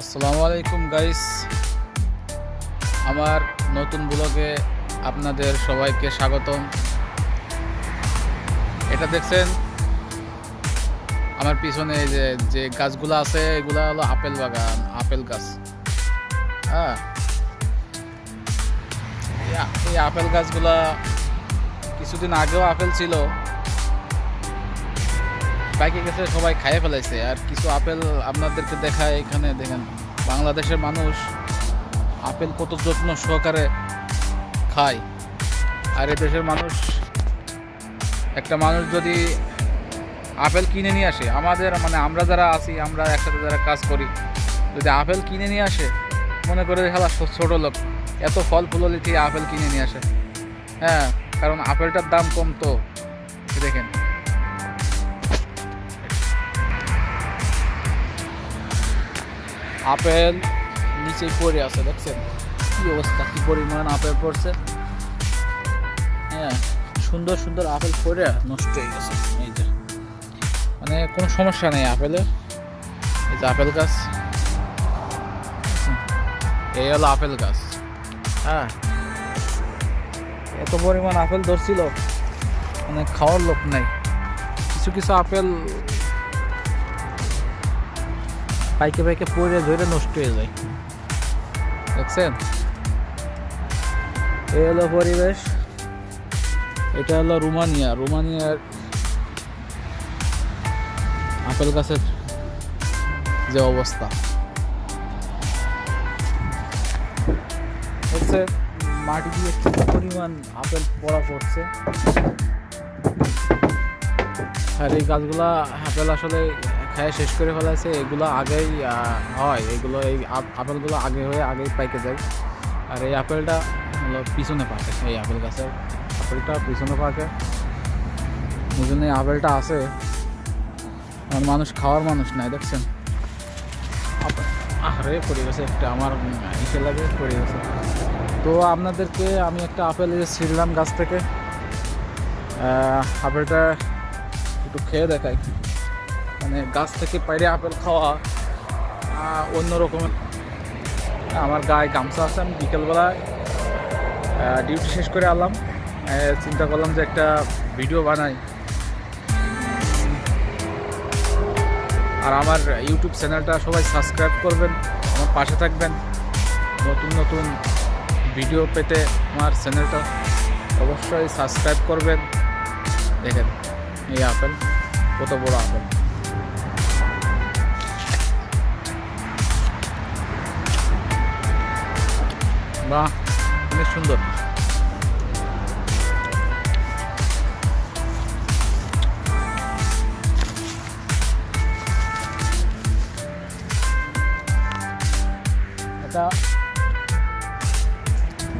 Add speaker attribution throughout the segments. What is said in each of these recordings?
Speaker 1: আসসালামু আলাইকুম গাইস আমার নতুন ব্লগে আপনাদের সবাইকে স্বাগতম। এটা দেখছেন? আমার পিছনে যে যে গাছগুলো আছে, এগুলা হলো আপেল বাগান, আপেল গাছ। হ্যাঁ। এই আপেল গাছগুলা কিছুদিন আগেও আপেল ছিল। বাইকে গেছে, সবাই খাইয়ে ফেলাইছে। আর কিছু আপেল আপনাদেরকে দেখায় এখানে, দেখেন, বাংলাদেশের মানুষ আপেল কত যত্ন সহকারে খায়। আর এ দেশের মানুষ, একটা মানুষ যদি আপেল কিনে নিয়ে আসে, আমাদের মানে আমরা যারা আছি, আমরা একসাথে যারা কাজ করি, যদি আপেল কিনে নিয়ে আসে, মনে করে খেলা ছোট লোক, এত ফল ফুললি আপেল কিনে নিয়ে আসে? হ্যাঁ কারণ আপেলটার দাম কম তো। দেখেন আপেল নিচে পড়ে আছে, দেখছেন? কি অবস্থা, কি পরিমাণ আপেল পড়ছে? হ্যাঁ সুন্দর সুন্দর আপেল পড়ে নষ্ট হয়ে গেছে, এই যে। মানে কোনো সমস্যা নেই আপেলের। এই যে আপেল গাছ। এই হলো আপেল গাছ। হ্যাঁ এত পরিমাণ আপেল ধরছিল মানে খাওয়ার লোক নাই। কিছু কিছু আপেল পাইকে পাইকে পড়ে ধরে নষ্ট হয়ে যায়। দেখছেন? এই হলো পরিবেশ। এটা হলো রোমানিয়া। রোমানিয়ার আপেল গাছের যে অবস্থা। হচ্ছে মাটি দিয়ে কি পরিমাণ আপেল পড়া পড়ছে। আর এই গাছগুলা, আপেল আসলে খায় শেষ করে ফেলাইছে। এগুলো আগেই হয়। এগুলো এই আপেলগুলো আগে হয়ে আগেই পাইকে যায়। আর এই আপেলটা হলো পিছনে পাকে। এই আপেল গাছের আপেলটা পিছনে পাকে। ওই জন্য এই আপেলটা আছে। মানুষ খাওয়ার মানুষ নাই, দেখছেন? আরে পড়ে গেছে একটা। আমার ইসে লাগে, পড়ে গেছে। তো আপনাদেরকে আমি একটা আপেল ছিঁড়লাম গাছ থেকে। আপেলটা একটু খেয়ে দেখাই। মানে গাছ থেকে পাইরে আপেল খাওয়া আহ, অন্যরকম আমার গায়ে গামছা আছে আমি বিকেলবেলায় ডিউটি শেষ করে আনলাম। চিন্তা করলাম যে একটা ভিডিও বানাই। আর আমার ইউটিউব চ্যানেলটা সবাই সাবস্ক্রাইব করবেন আমার পাশে থাকবেন। নতুন নতুন ভিডিও পেতে আমার চ্যানেলটা অবশ্যই সাবস্ক্রাইব করবেন। দেখেন এই আপেল কত বড় আপেল। বাহ অনেক সুন্দর। এটা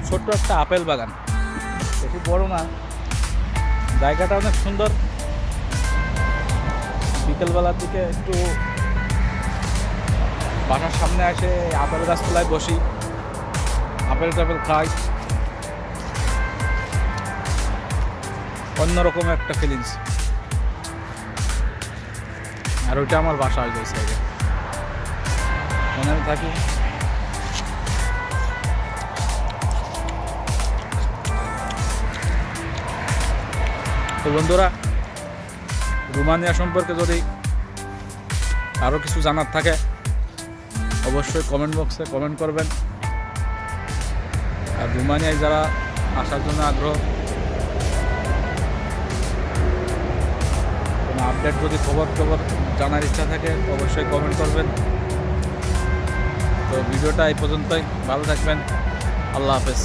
Speaker 1: ছোট্ট একটা আপেল বাগান। বেশি বড় না। জায়গাটা অনেক সুন্দর। বিকেলবেলার দিকে একটু বাসার সামনে এই আপেল গাছতলায় বসি। আপেল টাপেল খাই। অন্যরকম একটা ফিলিংস আর ওইটা আমার বাসা আসবে সাইডে আমি থাকি। তো বন্ধুরা, রোমানিয়া সম্পর্কে যদি আরও কিছু জানার থাকে, অবশ্যই কমেন্ট বক্সে কমেন্ট করবেন। রোমানিয়ায় যারা আসার জন্য আগ্রহ, কোনো আপডেট যদি খবর টবর জানার ইচ্ছা থাকে, অবশ্যই কমেন্ট করবেন। তো ভিডিওটা এই পর্যন্তই, ভালো থাকবেন, আল্লাহ হাফেজ।